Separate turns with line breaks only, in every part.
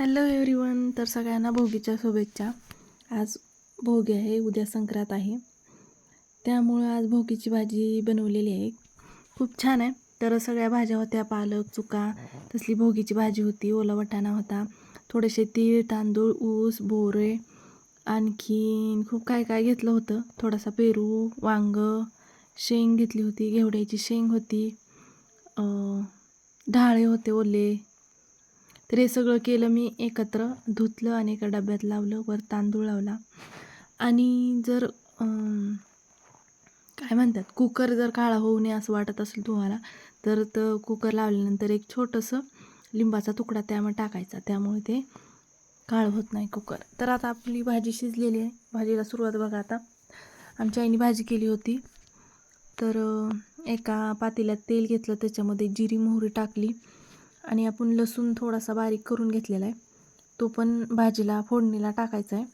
Hello everyone तर सगळ्यांना भोगीच्या शुभेच्छा. आज भोगी आहे उद्या संक्रांत आहे. त्यामुळं आज भोगीची भाजी बनवलेली आहे. खूप छान आहे. तर सगळ्या भाज्या होत्या पालक चुका तसली भोगीची भाजी होती ओला वटाणा होता. थोडेसे तीळ तांदूळ ऊस बोरे आणखीन खूप काय काय घेतलं होतं. थोडासा पेरू वांग शेंग घेतली होती घेवड्याची शेंग होती. ढाळे होते ओले तर हे सगळं केलं मी एकत्र धुतलं आणि एका डब्यात लावलं वर तांदूळ लावला. आणि जर काय म्हणतात कुकर जर काळा होऊ नये असं वाटत असेल तुम्हाला तर तर कुकर लावल्यानंतर एक छोटंसं लिंबाचा तुकडा त्यामध्ये टाकायचा. त्यामुळे ते काळ होत नाही कुकर. तर आता आपली भाजी शिजलेली आहे. भाजीला सुरुवात बघा आता. आमच्या आईने भाजी केली होती. तर एका पातेल्यात तेल घेतलं. त्याच्यामध्ये जिरी मोहरी टाकली. आणि आपण लसूण थोडासा बारीक करून घेतलेला आहे. तो पण भाजीला फोडणीला टाकायचा आहे.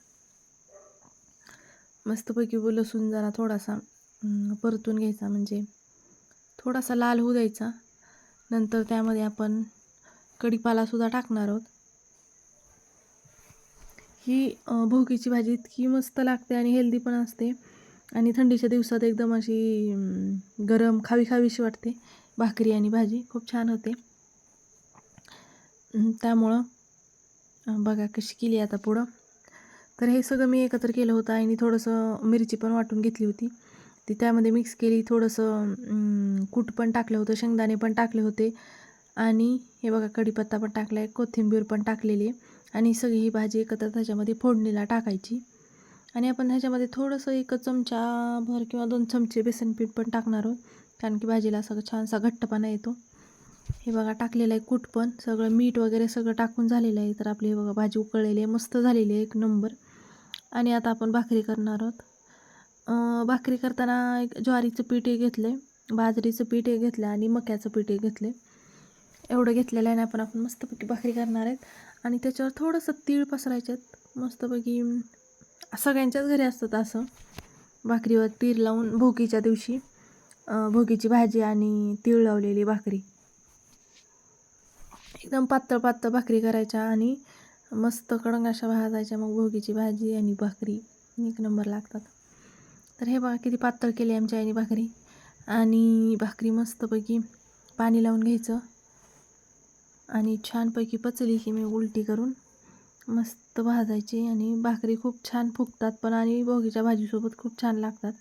मस्तपैकी व लसूण जरा थोडासा परतून घ्यायचा. म्हणजे थोडासा लाल होऊ द्यायचा. नंतर त्यामध्ये आपण कढीपालासुद्धा टाकणार आहोत. ही भोकीची भोगीची भाजी इतकी मस्त लागते आणि हेल्दी पण असते. आणि थंडीच्या दिवसात एकदम अशी गरम खावी खावीशी वाटते. भाकरी आणि भाजी खूप छान होते. त्यामुळं बघा कशी केली आता पुढं. तर हे सगळं मी एकत्र केलं होतं आणि थोडंसं मिरची पण वाटून घेतली होती. ती त्यामध्ये मिक्स केली थोडंसं कूट पण टाकलं होतं शेंगदाणे पण टाकले होते. आणि हे बघा कढीपत्ता पण टाकला आहे कोथिंबीर पण टाकलेली आहे. आणि सगळी ही भाजी एकत्र त्याच्यामध्ये फोडणीला टाकायची. आणि आपण ह्याच्यामध्ये थोडंसं एक चमचाभर किंवा दोन चमचे बेसन पीठ पण टाकणार आहोत. कारण की भाजीला सगळं छानसा घट्टपणा येतो. हे बघा टाकलेलं आहे कूट पण. सगळं मीठ वगैरे सगळं टाकून झालेलं आहे. तर आपली हे बघा भाजी उकळलेली आहे. मस्त झालेली आहे एक नंबर. आणि आता आपण भाकरी करणार आहोत. भाकरी करताना एक ज्वारीचं पीठ हे घेतलं आहे बाजरीचं पीठ एक घेतलं आणि मक्याचं पीठ एक घेतलं आहे एवढं घेतलेलं आहे ना आपण आपण मस्तपैकी भाकरी करणार आहेत. आणि त्याच्यावर थोडंसं तीळ पसरायच्यात मस्तपैकी सगळ्यांच्याच घरी असतात असं. भाकरीवर तीळ लावून भोगीच्या दिवशी भोगीची भाजी आणि तीळ लावलेली भाकरी. एकदम पातळ पातळ भाकरी करायच्या आणि मस्त कडंग अशा भाजायच्या. मग भोगीची भाजी आणि भाकरी एक नंबर लागतात. तर हे बघा किती पातळ केली आमच्या आईने भाकरी. आणि भाकरी मस्तपैकी पाणी लावून घ्यायचं. आणि छानपैकी पचली की मी उलटी करून मस्त भाजायची. आणि भाकरी खूप छान फुगतात पण आणि भोगीच्या भाजीसोबत खूप छान लागतात.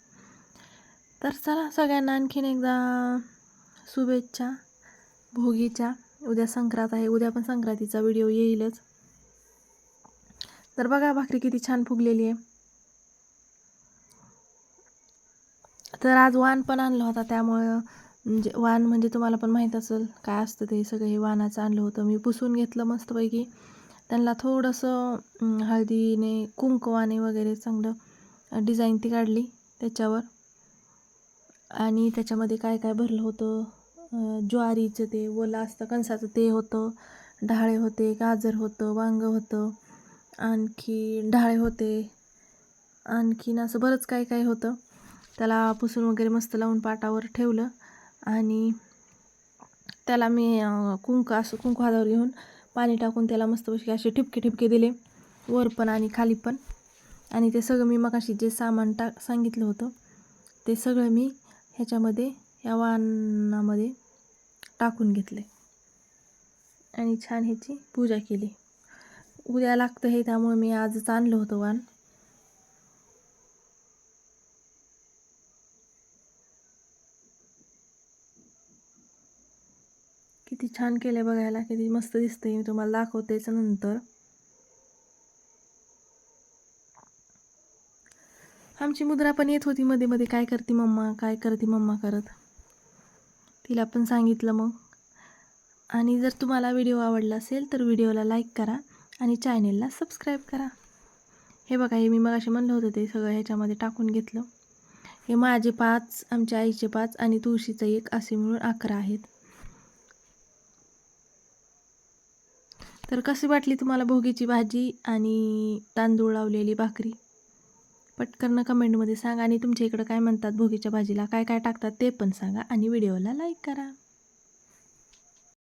तर चला सगळ्यांना आणखीन एकदा शुभेच्छा. भोगीच्या. उद्या संक्रांत आहे. उद्या पण संक्रांतीचा व्हिडिओ येईलच. तर बघा भाकरी किती छान फुगलेली आहे. तर आज वाण पण आणलं होता. त्यामुळं म्हणजे वाण म्हणजे तुम्हाला पण माहीत असेल काय असतं ते. सगळं हे वाणाचं आणलं होतं. मी पुसून घेतलं मस्तपैकी. त्यांना थोडंसं हळदीने कुंकवाने वगैरे चांगलं डिझाईन ती काढली त्याच्यावर. आणि त्याच्यामध्ये काय काय भरलं होतं? ज्वारीचं ते ओलं असतं कणसाचं ते होतं ढाळे होते गाजर होतं वांगं होतं आणखी ढाळे होते आणखीन असं बरंच काय काय होतं. त्याला पुसून वगैरे मस्त लावून पाटावर ठेवलं आणि त्याला मी कुंक असं कुंकू हातावर घेऊन पाणी टाकून त्याला मस्तपैकी असे ठिपके ठिपके दिले वर पण आणि खाली पण. आणि ते सगळं मी मग जे सामान टा सांगितलं होतं ते सगळं मी ह्याच्यामध्ये या वाणामध्ये टाकून घेतले. आणि छान ह्याची पूजा केली. उद्या लागतं हे त्यामुळे मी आजच आणलं होतं वाण किती छान केले बघायला किती मस्त दिसतंय. मी तुम्हाला दाखवतेच नंतर. आमची मुद्रा पण येत होती मध्ये मध्ये. काय करते मम्मा? काय करते मम्मा करत? तिला पण सांगितलं मग. आणि जर तुम्हाला व्हिडिओ आवडला असेल तर व्हिडिओला लाईक करा आणि चॅनेलला सबस्क्राईब करा. हे बघा हे मी मग असे म्हणलं होतं ते सगळं ह्याच्यामध्ये टाकून घेतलं. हे माझे पाच आमच्या आईचे पाच आणि तुळशीचं एक असे मिळून अकरा आहेत. तर कशी वाटली तुम्हाला भोगीची भाजी आणि तांदूळ लावलेली भाकरी? पटकन कमेंटमध्ये सांगा आणि तुमच्या इकडं काय म्हणतात? भोगीच्या भाजीला काय काय टाकतात ते पण सांगा आणि व्हिडिओला लाईक करा.